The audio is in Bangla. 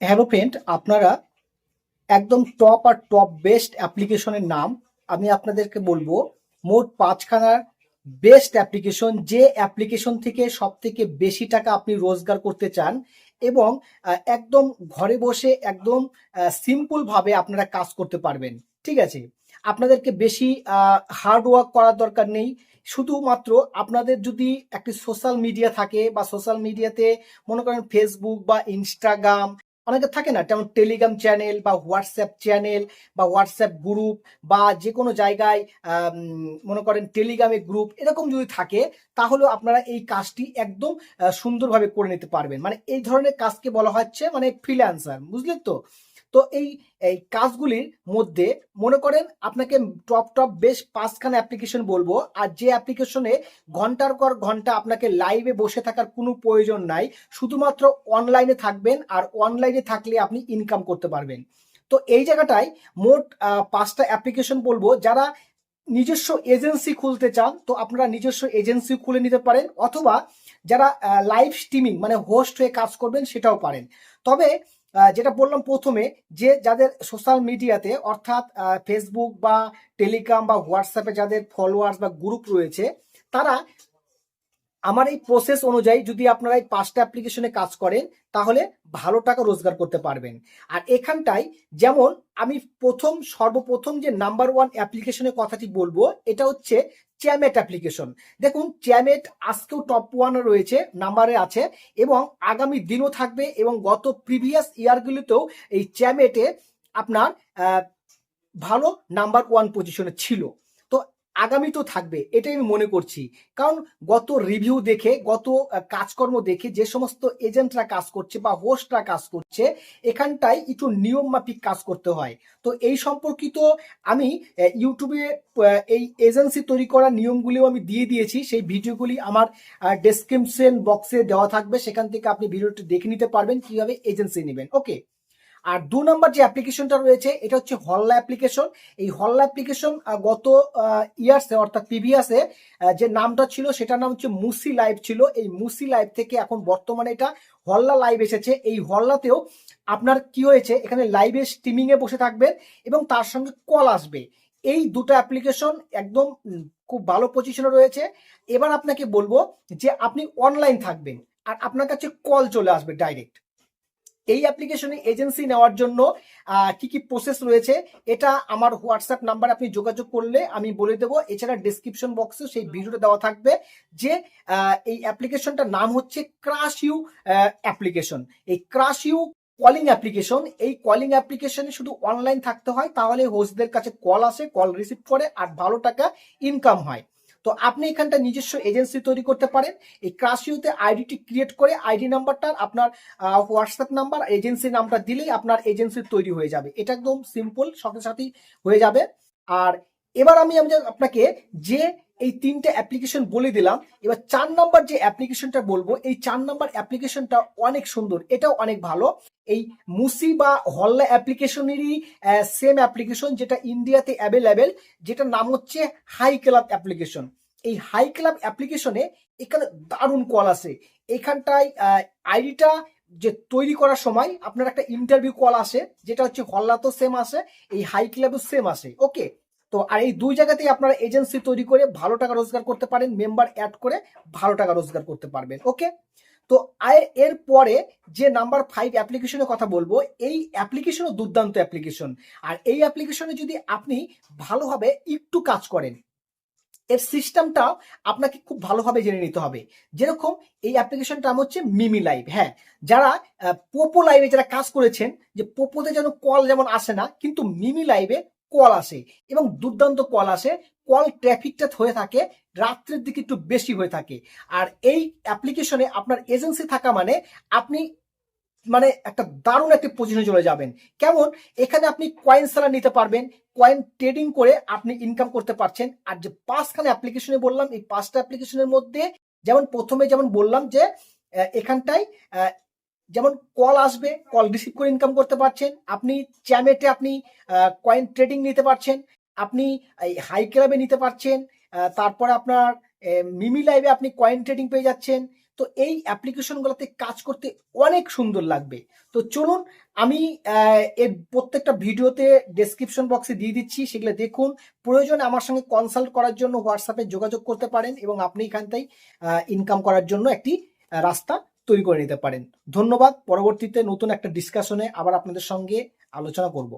হ্যালো ফ্রেন্ড আপনারা একদম টপ আর টপ বেস্ট অ্যাপ্লিকেশনের নাম আমি আপনাদেরকে বলব, মোট পাঁচখানার বেস্ট অ্যাপ্লিকেশন যে অ্যাপ্লিকেশন থেকে সব থেকে বেশি টাকা আপনি রোজগার করতে চান এবং একদম ঘরে বসে একদম সিম্পল ভাবে আপনারা কাজ করতে পারবেন, ঠিক আছে? আপনাদেরকে বেশি হার্ড ওয়ার্ক করার দরকার নেই, শুধুমাত্র আপনাদের যদি একটি সোশ্যাল মিডিয়া থাকে বা সোশ্যাল মিডিয়াতে মনে করেন ফেসবুক বা ইনস্টাগ্রাম অনেকে থাকে না, যেমন টেলিগ্রাম চ্যানেল বা হোয়াটসঅ্যাপ চ্যানেল বা হোয়াটসঅ্যাপ গ্রুপ বা যে কোনো জায়গায় মনে করেন টেলিগ্রামে গ্রুপ এরকম যদি থাকে তাহলে আপনারা এই কাজটি একদম সুন্দরভাবে করে নিতে পারবেন। মানে এই ধরনের কাজকে বলা হচ্ছে মানে ফ্রিল্যান্সার বুঝলেন তো? তো এই এই কাজগুলির মধ্যে মনে করেন আপনাকে টপ টপ বেশ পাঁচখানা অ্যাপ্লিকেশন বলব। আর যে অ্যাপ্লিকেশনে ঘণ্টার পর ঘণ্টা আপনাকে লাইভে বসে থাকার কোনো প্রয়োজন নাই। শুধুমাত্র অনলাইনে থাকবেন আর অনলাইনে থাকলে আপনি ইনকাম করতে পারবেন। তো এই জায়গাটায় মোট পাঁচটা অ্যাপ্লিকেশন বলব। যারা নিজস্ব এজেন্সি খুলতে চান, তো আপনারা নিজস্ব এজেন্সি খুলে নিতে পারেন। অথবা যারা লাইভ স্ট্রিমিং মানে হোস্ট হয়ে কাজ করবেন সেটাও পারেন। তবে যেটা বললাম প্রথমে, যে যাদের সোশ্যাল মিডিয়াতে অর্থাৎ ফেসবুক বা টেলিগ্রাম বা হোয়াটসঅ্যাপে যাদের ফলোয়ার্স বা গ্রুপ রয়েছে, তারা আমার এই প্রসেস অনুযায়ী যদি আপনারা এই পাঁচটা অ্যাপ্লিকেশনে কাজ করেন, তাহলে ভালো টাকা রোজগার করতে পারবেন। আর এখানটায় যেমন আমি প্রথম, সর্বপ্রথম যে নাম্বার ওয়ান অ্যাপ্লিকেশনের কথাটি বলব, এটা হচ্ছে চ্যামেট অ্যাপ্লিকেশন দেখুন চ্যামেট আজকেও টপ ওয়ানে রয়েছে নাম্বারে আছে, এবং আগামী দিনও থাকবে, এবং গত প্রিভিয়াস ইয়ারগুলিতেও এই চ্যামেটে আপনার ভালো নাম্বার ওয়ান পজিশনে ছিল। আগামী তো থাকবে, এটাই আমি মনে করছি। কারণ গত রিভিউ দেখে, গত কাজকর্ম দেখে যে সমস্ত এজেন্টরা কাজ করছে বা হোস্টরা কাজ করছে, এখানটায় একটু নিয়ম মাফিক কাজ করতে হয়। তো এই সম্পর্কিত আমি ইউটিউবে এই এজেন্সি তৈরি করার নিয়মগুলিও আমি দিয়ে দিয়েছি। সেই ভিডিওগুলি আমার ডেসক্রিপশন বক্সে দেওয়া থাকবে। সেখান থেকে আপনি ভিডিওটি দেখে নিতে পারবেন, কীভাবে এজেন্সি নেবেন। ওকে আর দু নম্বর যে অ্যাপ্লিকেশনটা রয়েছে, এটা হচ্ছে হল্লা অ্যাপ্লিকেশন এই হল্লা অ্যাপ্লিকেশন গত ইয়ার্সে অর্থাৎ প্রিভিয়াসে যে নামটা ছিল, সেটার নাম হচ্ছে মুসি লাইভ ছিল। এই মুসি লাইভ থেকে এখন বর্তমানে এটা হল্লা লাইভ এসেছে। এই হল্লাতেও আপনার কি হয়েছে, এখানে লাইভে স্ট্রিমিং এ বসে থাকবেন এবং তার সঙ্গে কল আসবে। এই দুটো অ্যাপ্লিকেশন একদম খুব ভালো পজিশনে রয়েছে। এবার আপনাকে বলব যে আপনি অনলাইন থাকবেন, আর আপনার কাছে কল চলে আসবে ডাইরেক্ট এই অ্যাপ্লিকেশনে এজেন্সি নেওয়ার জন্য কি কি প্রসেস রয়েছে, এটা আমার হোয়াটসঅ্যাপ নাম্বার আপনি যোগাযোগ করলে আমি বলে দেবো। এছাড়া ডিসক্রিপশন বক্সে সেই ভিডিওটা দেওয়া থাকবে যে এই অ্যাপ্লিকেশনটার নাম হচ্ছে ক্রাশ ইউ অ্যাপ্লিকেশন এই ক্রাশ ইউ কলিং অ্যাপ্লিকেশন এই কলিং অ্যাপ্লিকেশনে শুধু অনলাইন থাকতে হয়, তাহলে হোস্টদের কাছে কল আসে কল রিসিভ করে, আর ভালো টাকা ইনকাম হয়। তো আপনি এখানটা নিজস্ব এজেন্সি তৈরি করতে পারেন। এই ক্রাসিউতে আইডিটি ক্রিয়েট করে আইডি নাম্বারটার আপনার হোয়াটসঅ্যাপ নাম্বার এজেন্সি নামটা দিলেই আপনার এজেন্সি তৈরি হয়ে যাবে। এটা একদম সিম্পল সাথে সাথেই হয়ে যাবে। আর এবার আমি আমি আপনাকে যে এই তিনটে অ্যাপ্লিকেশন বলে দিলাম। এবার চার নাম্বার যে অ্যাপ্লিকেশনটা বলব, এই চার নাম্বার অ্যাপ্লিকেশনটা অনেক সুন্দর, এটাও অনেক ভালো। এই মুসি বা হল্লা অ্যাপ্লিকেশনেরই সেম অ্যাপ্লিকেশন যেটা ইন্ডিয়াতে অ্যাভেলেবেল যেটার নাম হচ্ছে হাই ক্লাব অ্যাপ্লিকেশন এই হাই ক্লাব অ্যাপ্লিকেশনে এখানে দারুণ কল আছে এখানটায় আইডিটা যে তৈরি করার সময় আপনার একটা ইন্টারভিউ কল আসে, যেটা হচ্ছে হল্লাতেও সেম আসে, এই হাই ক্লাবও সেম আসে ওকে তো আর এই দুই জায়গাতেই আপনারা এজেন্সি তৈরি করে ভালো টাকা রোজগার করতে পারেন মেম্বার অ্যাড করে ভালো টাকা রোজগার করতে পারবেন ওকে তো আয় এর পরে যে নাম্বার ফাইভ অ্যাপ্লিকেশনের কথা বলব, এই অ্যাপ্লিকেশনও দুর্দান্ত অ্যাপ্লিকেশন আর এই অ্যাপ্লিকেশনে যদি আপনি ভালোভাবে একটু কাজ করেন, এর সিস্টেমটা আপনাকে খুব ভালোভাবে জেনে নিতে হবে। যেরকম এই অ্যাপ্লিকেশনটা নাম হচ্ছে মিমি লাইভ হ্যাঁ? যারা পোপো লাইভে যারা কাজ করেছেন, যে পোপোতে যেন কল যেমন আসে না, কিন্তু মিমি লাইভে কল আসে এবং দুর্দান্ত কল আসে। কল ট্রাফিকটা হয়ে থাকে, রাত্রের দিকে একটু বেশি হয়ে থাকে। আর এই অ্যাপ্লিকেশনে আপনার এজেন্সি থাকা মানে আপনি মানে একটা দারুণ একটা পজিশনে চলে যাবেন। কেমন? এখানে আপনি কয়েন সেলার নিতে পারবেন। কয়েন ট্রেডিং করে আপনি ইনকাম করতে পারছেন। আর যে পাঁচখানে অ্যাপ্লিকেশনে বললাম, এই পাঁচটা অ্যাপ্লিকেশনের মধ্যে যেমন প্রথমে যেমন বললাম যে এখানটায় যেমন কল আসবে কল রিসিভ করে ইনকাম করতে পারছেন, আপনি চ্যামেটে আপনি কয়েন ট্রেডিং নিতে পারছেন, আপনি হাই ক্লাবে নিতে পারছেন তারপরে আপনার মিমি লাইভে আপনি কয়েন ট্রেডিং পেয়ে যাচ্ছেন, তো এই অ্যাপ্লিকেশনগুলোতে কাজ করতে অনেক সুন্দর লাগবে। তো চলুন, আমি এর প্রত্যেকটা ভিডিওতে ডেসক্রিপশন বক্সে দিয়ে দিচ্ছি, সেগুলো দেখুন। প্রয়োজনে আমার সঙ্গে কনসাল্ট করার জন্য হোয়াটসঅ্যাপে যোগাযোগ করতে পারেন এবং আপনি এখানটাই ইনকাম করার জন্য একটি রাস্তা তৈরি করে নিতে পারেন। ধন্যবাদ। পরবর্তীতে নতুন একটা ডিসকাশনে আবার আপনাদের সঙ্গে আলোচনা করব।